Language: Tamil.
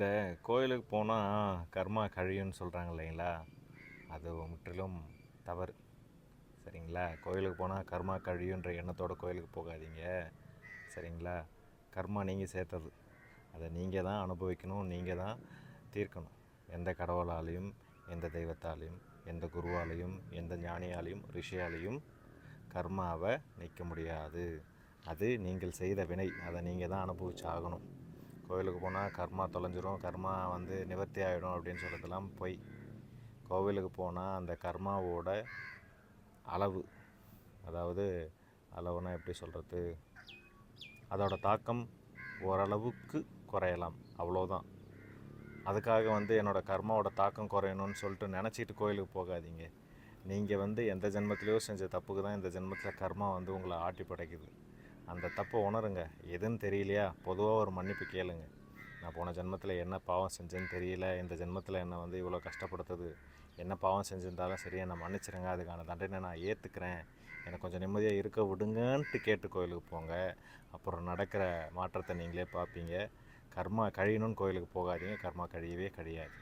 இந்த கோயிலுக்கு போனால் கர்மா கழியும்னு சொல்கிறாங்க இல்லைங்களா? அது முற்றிலும் தவறு. சரிங்களா? கோயிலுக்கு போனால் கர்மா கழியுன்ற எண்ணத்தோட கோயிலுக்கு போகாதீங்க. சரிங்களா? கர்மா நீங்கள் சேர்த்தது. அதை நீங்கள் தான் அனுபவிக்கணும் நீங்கள் தான் தீர்க்கணும். எந்த கடவுளாலையும் எந்த தெய்வத்தாலையும் எந்த குருவாலையும் எந்த ஞானியாலையும் ரிஷியாலையும் கர்மாவை நிற்க முடியாது. அது நீங்கள் செய்த வினை. அதை நீங்கள் தான் அனுபவிச்சு ஆகணும் கோவிலுக்கு போனால் கர்மா தொலைஞ்சிரும் கர்மா வந்து நிவர்த்தி ஆகிடும் அப்படின்னு சொல்கிறதுலாம் போய். கோவிலுக்கு போனால் அந்த கர்மாவோட அளவு அதாவது அளவுனா எப்படி சொல்கிறது அதோட தாக்கம் ஓரளவுக்கு குறையலாம் அவ்வளோதான் அதுக்காக வந்து என்னோடய கர்மாவோட தாக்கம் குறையணும்னு சொல்லிட்டு நினச்சிட்டு கோயிலுக்கு போகாதீங்க. நீங்கள் வந்து எந்த ஜென்மத்திலையோ செஞ்ச தப்புக்கு தான் இந்த ஜென்மத்தில் கர்மா வந்து உங்களை ஆட்டி படைக்குது. அந்த தப்பை உணருங்க. எதுன்னு தெரியலையா? பொதுவாக ஒரு மன்னிப்பு கேளுங்க. நான் போன ஜென்மத்தில் என்ன பாவம் செஞ்சேன்னு தெரியல. இந்த ஜென்மத்தில் என்னை வந்து இவ்வளோ கஷ்டப்படுத்துது. என்ன பாவம் செஞ்சிருந்தாலும் சரி என்னை மன்னிச்சிருங்க. அதுக்கான தண்டனை நான் ஏற்றுக்கிறேன் எனக்கு கொஞ்சம் நிம்மதியாக இருக்க விடுங்கன்ட்டு கேட்டு கோயிலுக்கு போங்க. அப்புறம் நடக்கிற மாற்றத்தை நீங்களே பார்ப்பீங்க. கர்மா கழியணும்னு கோயிலுக்கு போகாதீங்க. கர்மா கழியவே கழியாது.